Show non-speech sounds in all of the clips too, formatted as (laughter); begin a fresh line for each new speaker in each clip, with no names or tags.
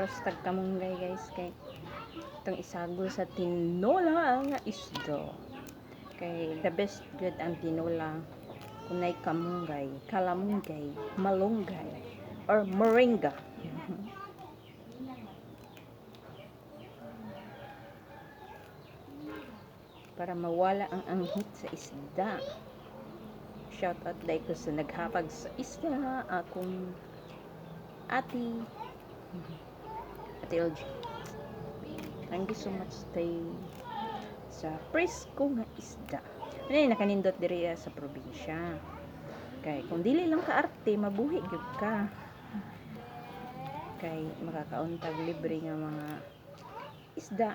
aros tag kamunggay guys kay itong isagol sa tinola nga isda. Kay the best good ang tinola kunay kamunggay, kalamunggay, malunggay, or moringa. (laughs) Para mawala ang anghit sa isda. Shout out dahil ko sa naghapag sa isda, akong ati, (laughs) ati LG. Thank you so much tay sa presko nga isda. Ano nakanindot diri sa probinsya. Kay kung dili lang ka arte, mabuhi gyud ka. Kay makakauntag libre nga mga isda.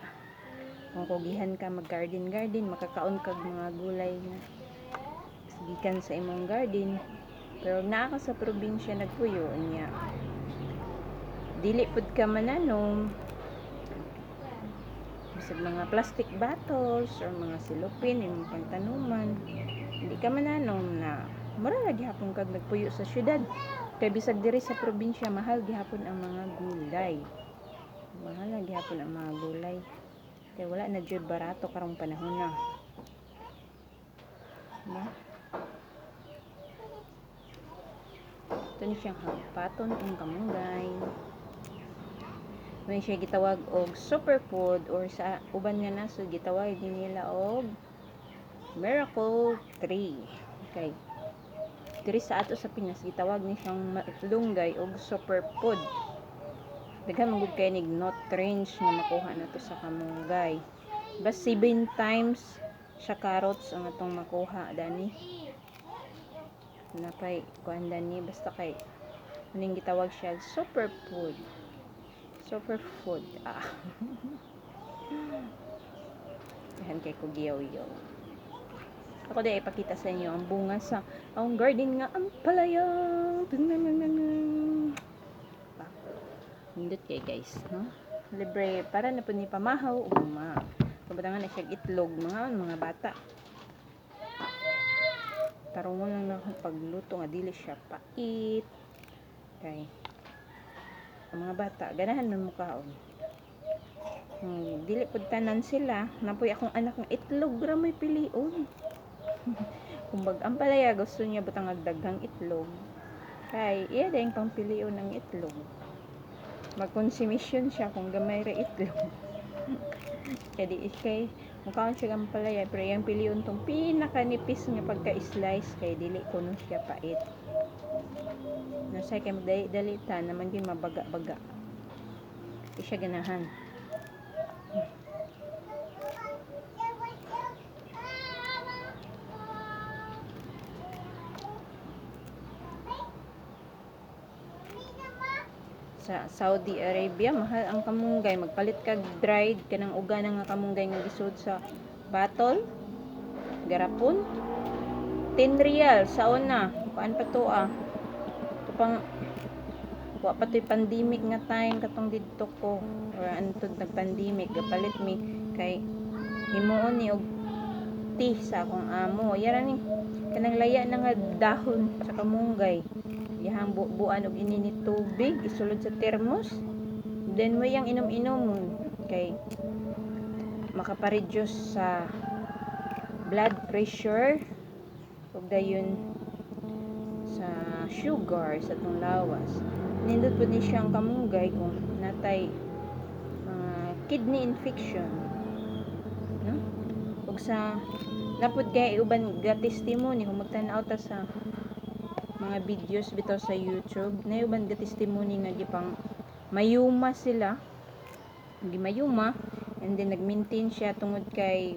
Kung kugihan ka mag garden makakaon kag mga gulay nga gikan sa imong garden. Pero naa ka sa probinsya nagpuyo niya. Dili pud ka mananom, bisag mga plastic bottles or mga silupin yung pantanuman. Hindi ka mananom na mura na gihapon kag nagpuyo sa syudad. Kay bisag diri sa probinsya mahal gihapon ang mga gulay. Mahal na gihapon ang mga gulay. Kay wala na jud barato karong panahon na. Diba? ito ni siyang hampaton ang kamunggay may siya gitawag og superfood or sa uban nga naso gitawag din nila og miracle tree. Okay. Diri sa ato sa Pinas gitawag ni siyang lunggay og superfood. Daghan man gud kay nig nutrients nga makuha nato sa kamunggay. Bas 7 times sa carrots ang atong makuha dani. Napay kuan dani basta kay muning gitawag siya superfood Superfood. Ah. Yan kay Kugiyaw-yaw. Ako din ipakita sa inyo ang bunga sa ang garden nga ang palaya. Hindot kay guys, no? Libre para na po ni pamahaw o ma. Kabatangan na siya itlog mga mga bata. Tarungon lang na pagluto nga dili siya pait. Okay mga bata ganahan man mukaon hmm, dili pud tanan sila. Napoy akong anak nga itlog ra may pilion. (laughs) Kung bag ang palaya gusto niya butang agdaghang itlog. Kay iya dayang pangpilion ng itlog. Magkonsumisyon siya kung gamay ra itlog. (laughs) Kaya di kay mukaon siya ang palaya pero yung pilion tong pinakanipis nga pagka-slice kay dili kuno siya pait Nasay kay magdali-dalita naman yun mabaga-baga. Di siya ganahan. sa Saudi Arabia mahal ang kamunggay. Magpalit kag dried kanang uga nga kamunggay nga gisud sa batol. Garapon. 10 real sa una. Kuan pa to ah pang wa pa to'y pandemic nga time katong didto ko. Or antod nag pandemic gapalit mi kay himuon ni og tea sa akong amo. Yara ni kanang laya na nga dahon sa kamunggay. Yahang bu buan og inini tubig isulod sa termos. Then mo yang inom-inom kay makapareduce sa blood pressure. Ug dayon sa sugar sa itong lawas. Nindot po ni siyang kamunggay kung natay mga kidney infection. No? Ug sa napod kay uban ga testimony kung magtan-aw ta sa mga videos bitaw sa YouTube, na uban ga testimony nga gipang mayuma sila. Gi mayuma and then nag-maintain siya tungod kay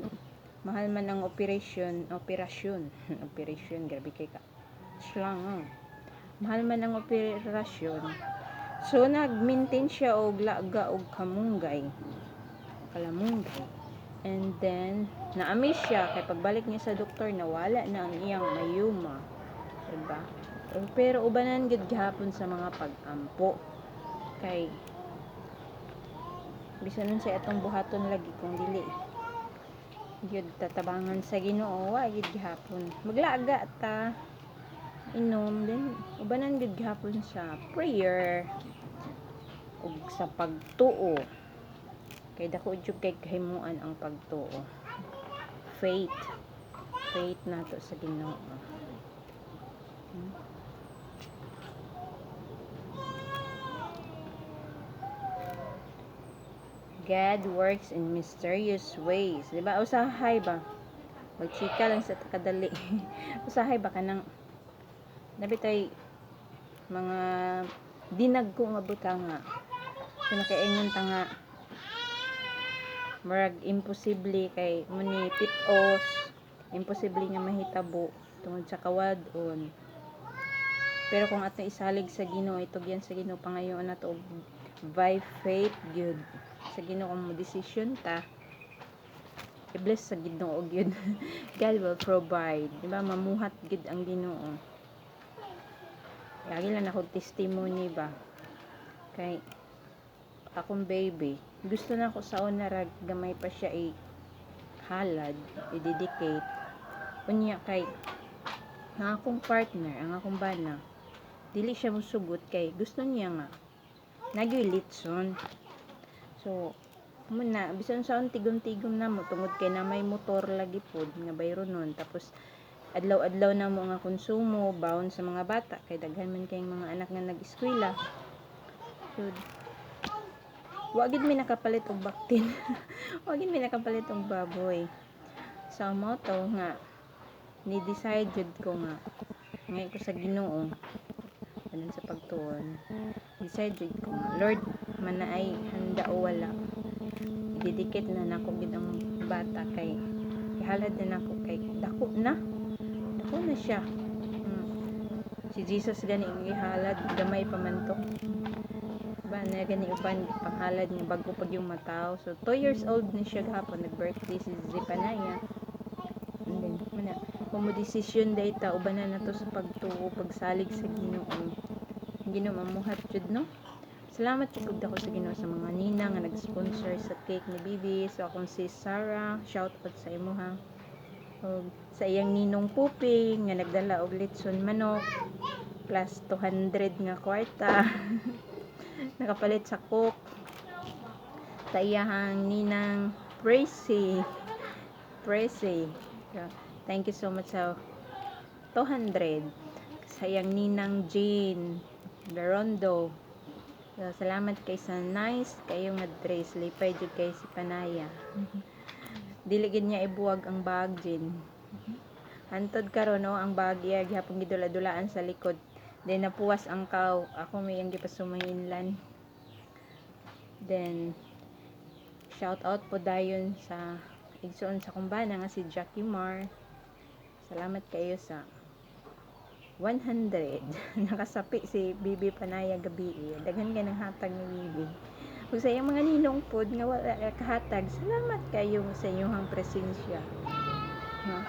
mahal man ang operation, operasyon, (laughs) operation grabe kay ka lang mahal man ang operasyon. So nag-maintain siya og laga og kamunggay. Kalamunggay and then naami siya. Kay pagbalik niya sa doktor nawala na ang iyang mayuma. Diba? Pero ubanan gid gihapon sa mga pag-ampo. Kay bisan sa atong buhaton lagi kung dili. Gyud tatabangan sa Ginoo. Wa gyud gihapon. Maglaga ta inom din ubanan gud gihapon sa prayer ug sa pagtuo kay dako jud kay kahimuan ang pagtuo faith faith nato sa Ginoo Hmm? God works in mysterious ways. Di ba? Usahay ba? Magchika lang sa kadali. (laughs) Usahay ba ka nang nabitay mga dinag ko nga buta nga. Pinakaingon ta nga. Imposible kay muni pitos. Imposible nga mahitabo tungod sa kawadon. Pero kung ato isalig sa Ginoo ito yan sa Ginoo pangayon na to by faith good. Sa Ginoo mo decision ta i-bless sa Ginoo gyud (laughs) God will provide. Di ba? Mamuhat gid ang Ginoo lagi lang ako testimony ba? Kay akong baby gusto na ako sa una rag gamay pa siya i halad i-dedicate. Unya kay ang akong partner ang akong bana dili siya musugot kay gusto niya nga nagyulitson so muna bisan sa tigom-tigom na mo tungod kay na may motor lagi pod nga bayro nun. Tapos adlaw-adlaw na mo nga konsumo baon sa mga bata kay daghan man kayong mga anak nga nag-eskwela. So wa gid mi nakapalit og baktin. (laughs) Wa gid mi nakapalit og baboy. Sa so, moto nga ni decide jud ko nga ngay ko sa Ginoo anon sa pagtuon. Decide jud ko nga Lord man na ay handa o wala ididikit na nako gid ang bata kay ihalad na nako kay dako na siya Hmm. si Jesus gani ihalad gamay pa man to ba na gani uban panghalad niya bago pag yung mataw so 2 years old ni siya gahapon nag birthday si Zipanaya and then muna mo decision data uban na nato sa pagtuo pagsalig sa Ginoo Ginoo mamuhat jud no Salamat jud ako sa Ginoo sa mga nina nga nag-sponsor sa cake ni Bibi. So akong si Sarah, shout out sa imo ha. Og sa iyang ninong Puping nga nagdala og litson manok plus 200 nga kwarta. (laughs) Nakapalit sa cook. Sa iyahang ninang. Pracy. So, thank you so much sa 200. Sa iyang ninang Jane Garondo. So, salamat kay sa nice kayo nga dress. Lipay jud kay si Panaya. Dili gid niya ibuwag ang bag Jin. Hantod karon no ang bag iya gihapon gidula-dulaan sa likod. Then napuwas ang kaw. Ako may ang gipasumahinlan. Then shout out po dayon sa igsoon sa kumbana nga si Jackie Mar. Salamat kayo sa 100. (laughs) Nakasapi si Bibi Panaya gabi. Daghan ka ng hatag ni Bibi. Kung sa iyong mga ninong pod nga wala kahatag, salamat kayo sa inyong presensya. No?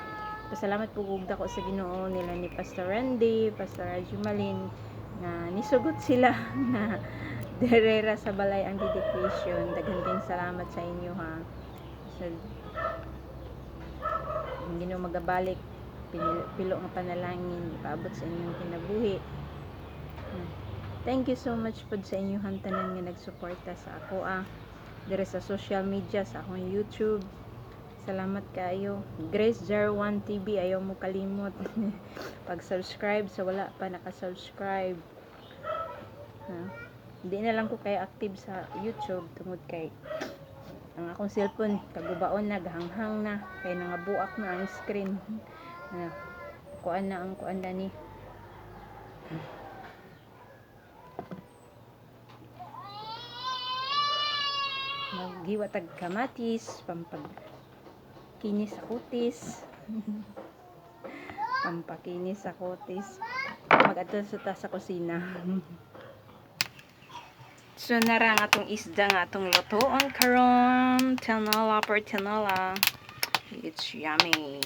Pasalamat po kung ko sa Ginoo nila ni Pastor Randy, Pastor Ajumalin na nisugot sila (laughs) na derera sa balay ang dedication. Daghan din salamat sa inyo ha. So, hindi na magabalik pinil, pilo nga panalangin ipaabot sa inyong kinabuhi Hmm. Thank you so much pod sa inyong hantanan nga nagsuporta sa ako ah. Dire sa social media sa akong youtube. Salamat kayo Grace 01 TV ayaw mo kalimot. (laughs) Pag subscribe sa wala pa naka-subscribe. Hindi na lang ko kay active sa youtube tungod kay ang akong cellphone kagubaon na gahanghang na kay nangabuak na ang screen. Na kuan na ang kuan na ni maghiwa tag kamatis pampag kinis sa kutis (laughs) pampakinis sa kutis magadto sa ta sa kusina (laughs) So, nara nga atong isda nga atong lutoon karon. Tinola per tinola. It's yummy.